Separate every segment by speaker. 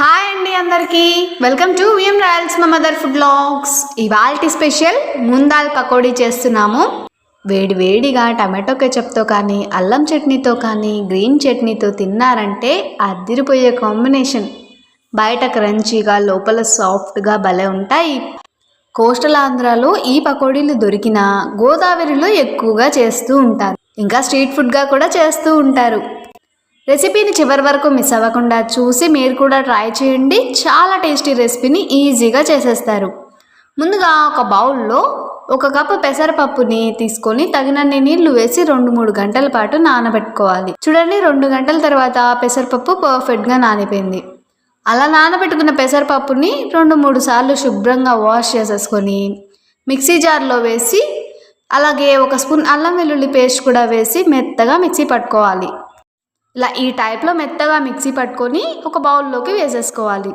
Speaker 1: Hi అండి అందరికీ. Welcome to VM Royals మా మదర్ ఫుడ్ లాగ్స్ ఇవాల్టి స్పెషల్ ముందాల్ పకోడీ చేస్తున్నాము. వేడి వేడిగా టమాటో కెచప్తో కానీ అల్లం చట్నీతో కానీ గ్రీన్ చట్నీతో తిన్నారంటే అదిరిపోయే కాంబినేషన్. బయట క్రంచీగా లోపల సాఫ్ట్గా భలే ఉంటాయి. కోస్టల్ ఆంధ్రాలో ఈ పకోడీలు దొరికినా గోదావరిలో ఎక్కువగా చేస్తూ ఉంటారు. ఇంకా స్ట్రీట్ ఫుడ్గా కూడా చేస్తూ ఉంటారు. రెసిపీని చివరి వరకు మిస్ అవ్వకుండా చూసి మీరు కూడా ట్రై చేయండి. చాలా టేస్టీ రెసిపీని ఈజీగా చేసేస్తారు. ముందుగా ఒక బౌల్లో ఒక కప్పు పెసరపప్పుని తీసుకొని తగినన్ని నీళ్ళు వేసి రెండు మూడు గంటల పాటు నానబెట్టుకోవాలి. చూడండి రెండు గంటల తర్వాత పెసరపప్పు పర్ఫెక్ట్గా నానిపోయింది. అలా నానబెట్టుకున్న పెసరపప్పుని రెండు మూడు సార్లు శుభ్రంగా వాష్ చేసేసుకొని మిక్సీ జార్లో వేసి అలాగే ఒక స్పూన్ అల్లం వెల్లుల్లి పేస్ట్ కూడా వేసి మెత్తగా మిక్సీ పట్టుకోవాలి. ఇలా ఈ టైప్లో మెత్తగా మిక్సీ పట్టుకొని ఒక బౌల్లోకి వేసేసుకోవాలి.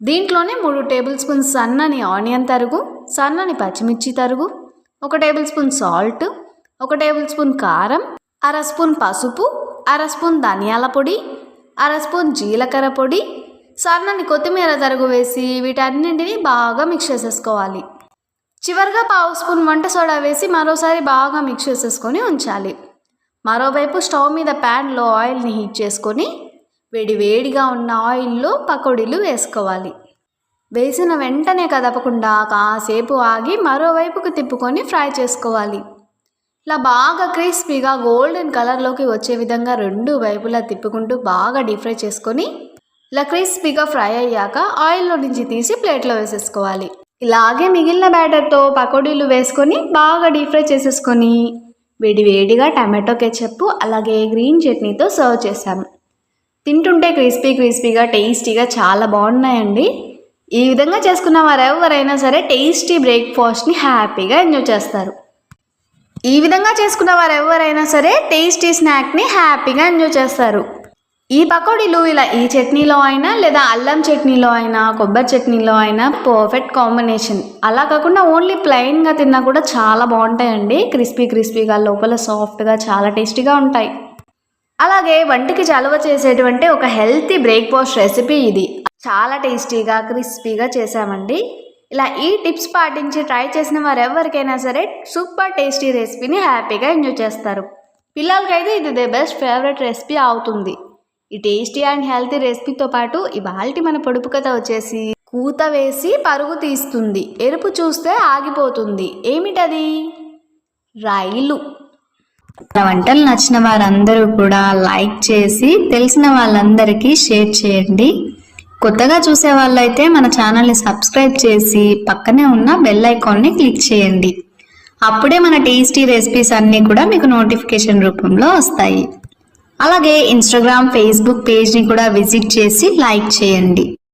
Speaker 1: దీంట్లోనే మూడు టేబుల్ స్పూన్ సన్నని ఆనియన్ తరుగు సన్నని పచ్చిమిర్చి తరుగు ఒక టేబుల్ స్పూన్ సాల్ట్ ఒక టేబుల్ స్పూన్ కారం అర స్పూన్ పసుపు అర స్పూన్ ధనియాల పొడి అర స్పూన్ జీలకర్ర పొడి సన్నని కొత్తిమీర తరుగు వేసి వీటన్నింటినీ బాగా మిక్స్ చేసేసుకోవాలి. చివరిగా పావు స్పూన్ వంట సోడా వేసి మరోసారి బాగా మిక్స్ చేసేసుకొని ఉంచాలి. మరోవైపు స్టవ్ మీద ప్యాన్లో ఆయిల్ని హీట్ చేసుకొని వేడి వేడిగా ఉన్న ఆయిల్లో పకోడీలు వేసుకోవాలి. వేసిన వెంటనే కదపకుండా కాసేపు ఆగి మరోవైపుకు తిప్పుకొని ఫ్రై చేసుకోవాలి. ఇలా బాగా క్రిస్పీగా గోల్డెన్ కలర్లోకి వచ్చే విధంగా రెండు వైపులా తిప్పుకుంటూ బాగా డీప్ ఫ్రై చేసుకొని ఇలా క్రిస్పీగా ఫ్రై అయ్యాక ఆయిల్లో నుంచి తీసి ప్లేట్లో వేసేసుకోవాలి. ఇలాగే మిగిలిన బ్యాటర్తో పకోడీలు వేసుకొని బాగా డీప్ ఫ్రై చేసేసుకొని వేడివేడిగా టమాటో కెచప్ అలాగే గ్రీన్ చట్నీతో సర్వ్ చేశాము తింటుంటే క్రిస్పీ క్రిస్పీగా టేస్టీగా చాలా బాగున్నాయండి. ఈ విధంగా చేసుకున్న వారు ఎవరైనా సరే టేస్టీ బ్రేక్ఫాస్ట్ని హ్యాపీగా ఎంజాయ్ చేస్తారు. ఈ విధంగా చేసుకున్న వారు ఎవరైనా సరే టేస్టీ స్నాక్ని హ్యాపీగా ఎంజాయ్ చేస్తారు. ఈ పకోడీలు ఇలా ఈ చట్నీలో అయినా లేదా అల్లం చట్నీలో అయినా కొబ్బరి చట్నీలో అయినా పర్ఫెక్ట్ కాంబినేషన్ అలా కాకుండా ఓన్లీ ప్లెయిన్గా తిన్నా కూడా చాలా బాగుంటాయండి. క్రిస్పీ క్రిస్పీగా లోపల సాఫ్ట్గా చాలా టేస్టీగా ఉంటాయి. అలాగే వంటికి చలవ చేసేటువంటి ఒక హెల్తీ బ్రేక్ఫాస్ట్ రెసిపీ ఇది. చాలా టేస్టీగా క్రిస్పీగా చేసామండి ఇలా ఈ టిప్స్ పాటించి ట్రై చేసిన వారు ఎవరికైనా సరే సూపర్ టేస్టీ రెసిపీని హ్యాపీగా ఎంజాయ్ చేస్తారు. పిల్లలకైతే ఇది ది బెస్ట్ ఫేవరెట్ రెసిపీ అవుతుంది. ఈ టేస్టీ అండ్ హెల్తీ రెసిపీతో పాటు ఇవాల్టి మన పొడుపు కథ వచ్చేసి కూత వేసి పరుగు తీస్తుంది. ఎరుపు చూస్తే ఆగిపోతుంది. ఏమిటది? రైలు. మన వంటలు నచ్చిన వారందరూ కూడా లైక్ చేసి తెలిసిన వాళ్ళందరికీ షేర్ చేయండి. కొత్తగా చూసే వాళ్ళైతే మన ఛానల్ని సబ్స్క్రైబ్ చేసి పక్కనే ఉన్న బెల్ ఐకాన్ని క్లిక్ చేయండి. అప్పుడే మన టేస్టీ రెసిపీస్ అన్నీ కూడా మీకు నోటిఫికేషన్ రూపంలో వస్తాయి. అలాగే ఇన్స్టాగ్రామ్ ఫేస్బుక్ పేజ్ని కూడా విజిట్ చేసి లైక్ చేయండి.